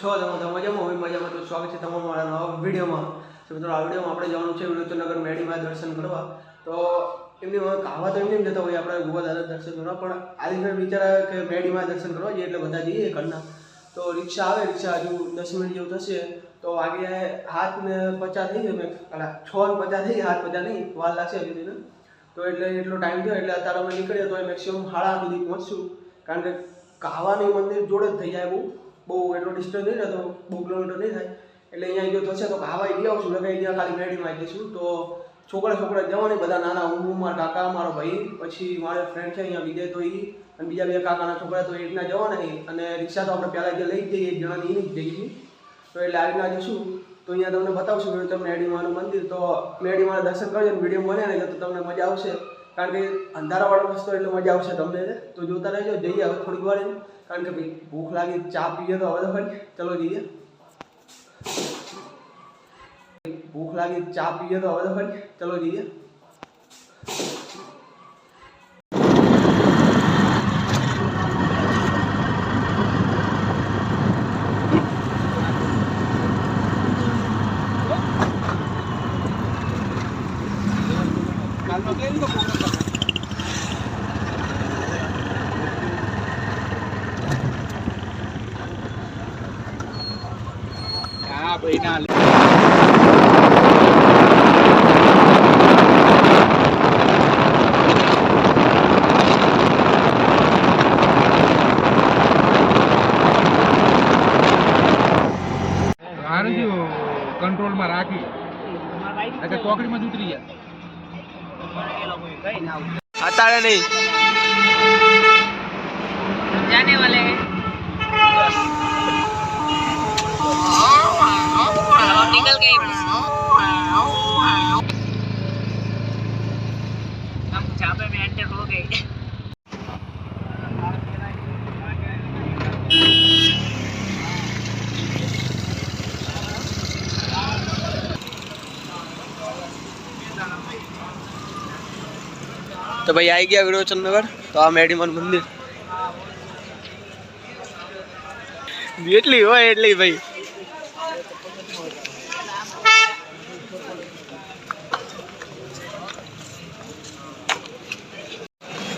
છો તમે તમે મજામાં હોય મજામાં તો સ્વાગત છે તમારા મારા નવા વિડીયોમાં. તો મિત્રો, આ વિડીયોમાં આપણે જવાનું છે વિરોચનગર મેડીમાં દર્શન કરવા. તો એમની કહાવા તો એમને એમ જતા હોય આપણે ગોવા દર્શન કરવા, પણ આજે મેં વિચાર કે મેડીમાં દર્શન કરવા જઈએ એટલે બધા જઈએ ઘરના. તો રિક્ષા આવે, રિક્ષા હજુ દસ મિનિટ જેવું થશે. તો આગળ હાથ ને પચાસ થઈ ગયો અલા, છ ને પચાસ થઈ હાથ પચાસ નહીં, વાર લાગશે હજી તેને તો એટલે એટલો ટાઈમ થયો, એટલે અત્યારે અમે નીકળીએ તો મેક્સિમમ આઠ સુધી પહોંચશું. કારણ કે કાવાની મંદિર જોડે જ થઈ જાય બહુ. બહુ એટલો ડિસ્ટન્સ નહીં રહેતો બહુ કિલોમીટર નહીં થાય. એટલે અહીંયા જો થશે તો કાવા ગયા આવશું લગાવી ત્યાં ખાલી મેડીમાં આવી જઈશું તો છોકરા છોકરા જવાની, બધા નાના, હું મારા કાકા, મારો ભાઈ, પછી મારો ફ્રેન્ડ છે અહીંયા વિજય તો એ અને બીજા બે કાકાના છોકરા તો એ રીતના જવાના નહીં અને રિક્ષા તો આપણે પહેલાં જે લઈ જઈએ, એક જણાની એની જ જઈએ તો એટલે આ રીતના જશું. તો અહીંયા તમને બતાવશું, તમને મેડીમાનું મંદિર, તો મેડીમાના દર્શન કરજો, વીડિયો બને ને તો તમને મજા આવશે. કારણ કે અંધારાવાળો રસ્તો એટલે મજા આવશે તમને તો જોતા રહેજો જઈએ હવે થોડીક વાર એમ. કારણ કે ભાઈ ભૂખ લાગી ચા પીએ તો હવે તો ફરી ચલો જઈએ ભૂખ લાગી ચા પીએ તો હવે તો ફરી ચલો જઈએ लेना કંટ્રોલમાં રાખી એટલે ચોકડીમાં જ ઉતરી ગયા અત્યારે નહીં જાને વાલે તો ભાઈ આવી ગયા વિરોચનનગર તો આ મેડીમાન મંદિર જેટલી હોય એટલી ભાઈ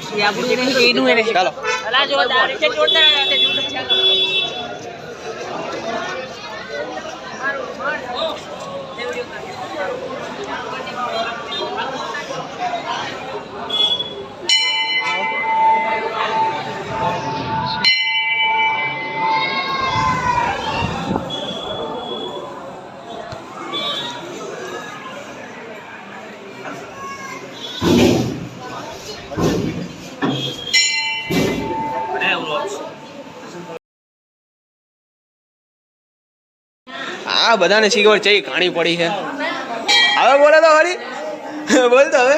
ये आप लोग नहीं इनु है ચાલો अला जो दारे से जोड़ता આ બધાને શીખવડ છે ઘાણી પડી છે હવે બોલે તો ફરી બોલ તો હવે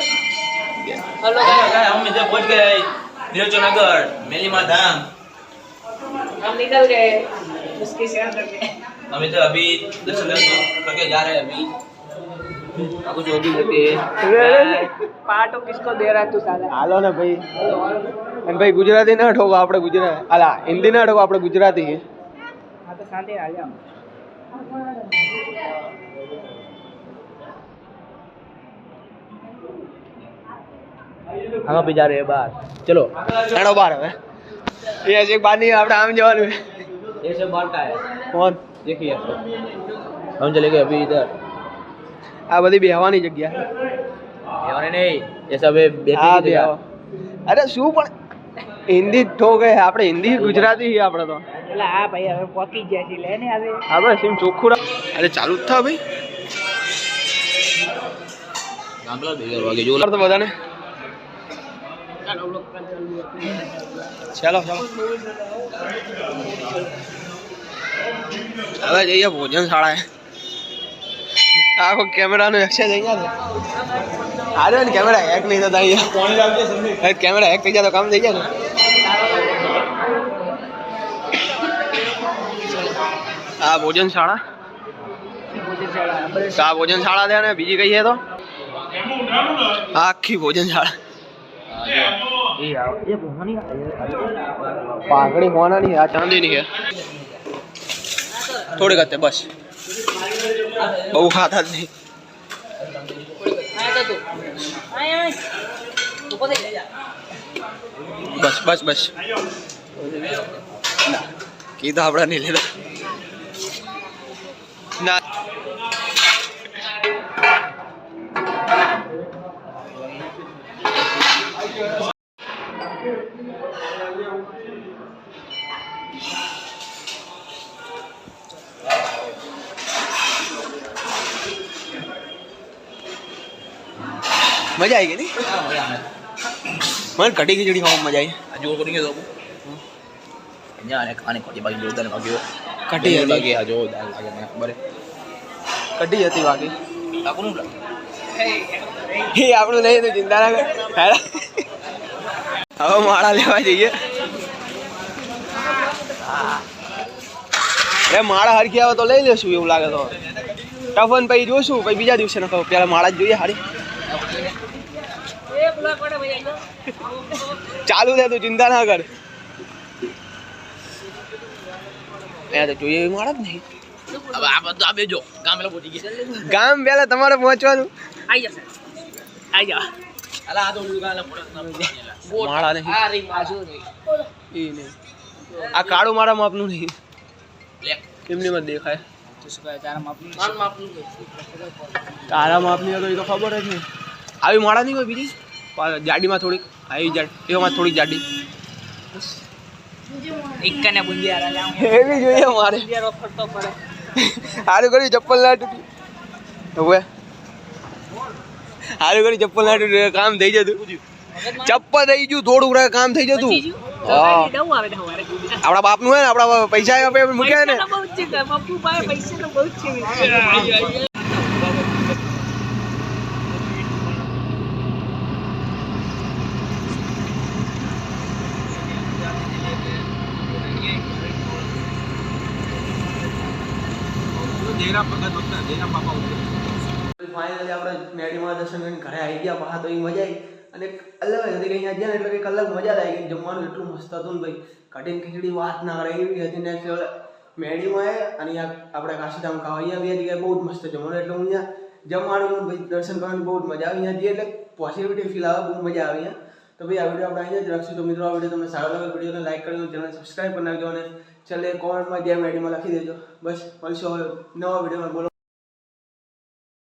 हेलो हम इधर पहुंच गए विरोचनगर मेलीमा धाम हम निकल गए उसके शेयर करके हम इधर अभी दर्शन करके जा रहे हैं अभी आपको जो भी होती है पार्ट किसको दे रहा है तू साला હાલો ને ભાઈ અને ભાઈ ગુજરાતી ના ઠોકો આપણે ગુજરાત અલા હિન્દી ના ઠોકો આપણે ગુજરાતી છે हाँ तो शांति आ जाओ हम अभी जा रहे हैं बाहर चलो હેડો બાર હવે એ હજી બાર નહીં આપણે આમ જવાનું છે. ये सब बाहर का है કોણ देखिए हम चले गए अभी इधर આ બધી બેહવાની જગ્યા और नहीं ये सब है बैठने હા की जगह। બેહવા અરે શું પણ હિન્દી જ ઠોકે આપણે હિન્દી ગુજરાતી છીએ આપણે તો એટલે હા ભાઈ હવે પોકી ગયા છે લે ને હવે હા બસ એમ ચોખ્ખું રાખ અરે ચાલુ જ થા ભાઈ ગામડા ભેગા વાગે જો તો બધાને ચાલો ચાલો હવે જઈએ ભોજન શાળાએ આખો કેમેરાનો એક્સચેન્જ અહીંયા છે હારે ને કેમેરા હેક નહીં થતા અહીંયા કેમેરા હેક થઈ જાય તો કામ થઈ જાય ને આ ભોજન શાળા આ ભોજન શાળા છે ને, બીજી છે તો? આખી ભોજન શાળા પાઘડી હોનાની, આ ચાંદીની છે. થોડીક ગતે બસ. બહુ ખાતા જ નહીં. બસ બસ બસ. કીધા આપણા નહીં લીધા મજા આવી ગઈ મને કઢી ખીચડી ખાવામાં મજા આવી. જોર કરી ગયો અહીંયા ખાને ખોટી બાકી જોરદાર ભાગ્યો કઢી. લાગે આ જોરદાર લાગે મને ખબર કઢી હતી બાકી કાકુનું હે આપણું નહીં તો ચિંતા ના કર. હવે માળા લેવા જઈએ. એ માળા હરખી આવે તો લઈ લેશું એવું લાગે તો. ટફન પછી જોશું પછી બીજા દિવસે ન ખબર પેલા માળા જ જોઈએ હારી. ચાલુ છે તું ચિંતા ના કર અહીંયા તો જોઈએ એવી માળા જ નહીં હવે આ બધું આ બેજો ગામ એટલે પહોંચી ગયા ગામ પહેલા તમારે પહોંચવાનું અલા આ તો ઉડું ગાલે પડે માળા નહીં આ રહી બાજુ રહી એ નહીં આ કાળું મારા માપનું નહીં લે એમની મત દેખાય માન માપનું છે. તારા માપની હોય તો એ તો ખબર જ નહીં આવી માળા નહીં હોય બીજી? જાડીમાં થોડીક આવી જાડ એમાં થોડીક જાડી. એકાને એવી જોઈએ મારે. બુંદિયારો ફરતો પડે સારું કર્યું ચપ્પલ ના તૂટી. હવે? સારું કર્યું ચપ્પલ ના તૂટી કામ થઈ જતું. ચપ્પલ થઈ ગયું થોડું કામ થઈ જતું? હા. ડવું ને આપણા બાપનું હોય ને આપણા પૈસા મૂક્યા ને પૈસા તો બહુ જ છે પપ્પુ પાસે પૈસા તો બહુ જ છે જયરામ ભગત પાપા ઉતરે. ફાઇનલી આપણે મેડીમાં દર્શન કરીને ઘરે આવી ગયા, બહાર તો એ મજા આવી. અને અલગ હતી કે અહીંયા ગયા એટલે કંઈક અલગ મજા લાગી. ગઈ જમવાનું એટલું મસ્ત હતું ને ભાઈ. કઠિન ખીચડી, વાત ના કરે, એવી હતી ને મેડીમાં આવે અને આપણે કાશીધામ ખાવા અહીંયા બી જગ્યાએ બહુ જ મસ્ત જમવાનું. એટલે હું અહીંયા જમવાનું ભાઈ દર્શન કરવાની બહુ જ મજા આવી. અહીંયા એટલે પોઝિટિવિટી ફીલ આવે, બહુ મજા આવે તો ભાઈ આ વીડિયો આપણે અહીંયા જ રાખશું. તો મિત્રો, આ વીડિયો તમને સારો લાગે વિડીયોને લાઈક કરી દો ચેનલ સબસ્ક્રાઈબ કરી નાખજો અને છેલ્લે કોમેન્ટમાં જે મેડીમાં લખી દેજો. બસ, મળશું હવે નવા વિડીયોમાં બોલો.